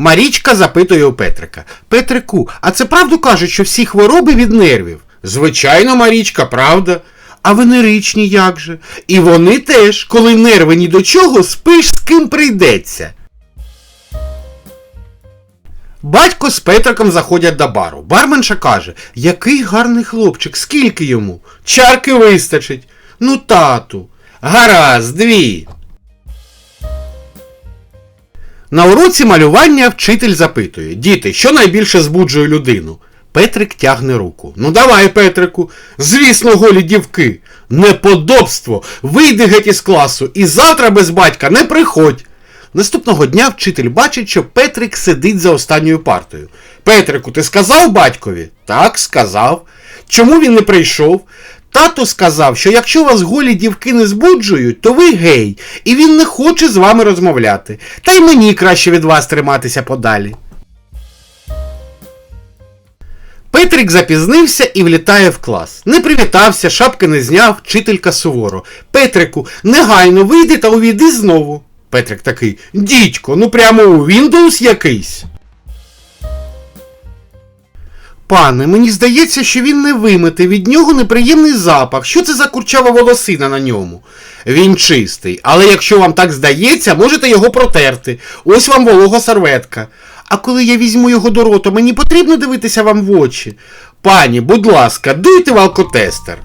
Марічка запитує у Петрика. Петрику, а це правду кажуть, що всі хвороби від нервів? Звичайно, Марічка, правда. А венеричні як же? І вони теж, коли нерви ні до чого, спиш з ким прийдеться. Батько з Петриком заходять до бару. Барменша каже, який гарний хлопчик, скільки йому? Чарки вистачить. Ну, тату. Гаразд, дві. На уроці малювання вчитель запитує: Діти, що найбільше збуджує людину? Петрик тягне руку. Ну давай, Петрику. Звісно, голі дівки. Неподобство. Вийди геть із класу і завтра без батька не приходь. Наступного дня вчитель бачить, що Петрик сидить за останньою партою. Петрику, ти сказав батькові? Так, сказав. Чому він не прийшов? Тато сказав, що якщо вас голі дівки не збуджують, то ви гей, і він не хоче з вами розмовляти. Та й мені краще від вас триматися подалі. Петрик запізнився і влітає в клас. Не привітався, шапки не зняв, вчителька суворо. Петрику, негайно вийди та увійди знову. Петрик такий, дідько, ну прямо у Windows якийсь. Пане, мені здається, що він не вимитий, від нього неприємний запах. Що це за курчава волосина на ньому? Він чистий, але якщо вам так здається, можете його протерти. Ось вам волога серветка. А коли я візьму його до рота, мені потрібно дивитися вам в очі. Пані, будь ласка, дуйте в алкотестер.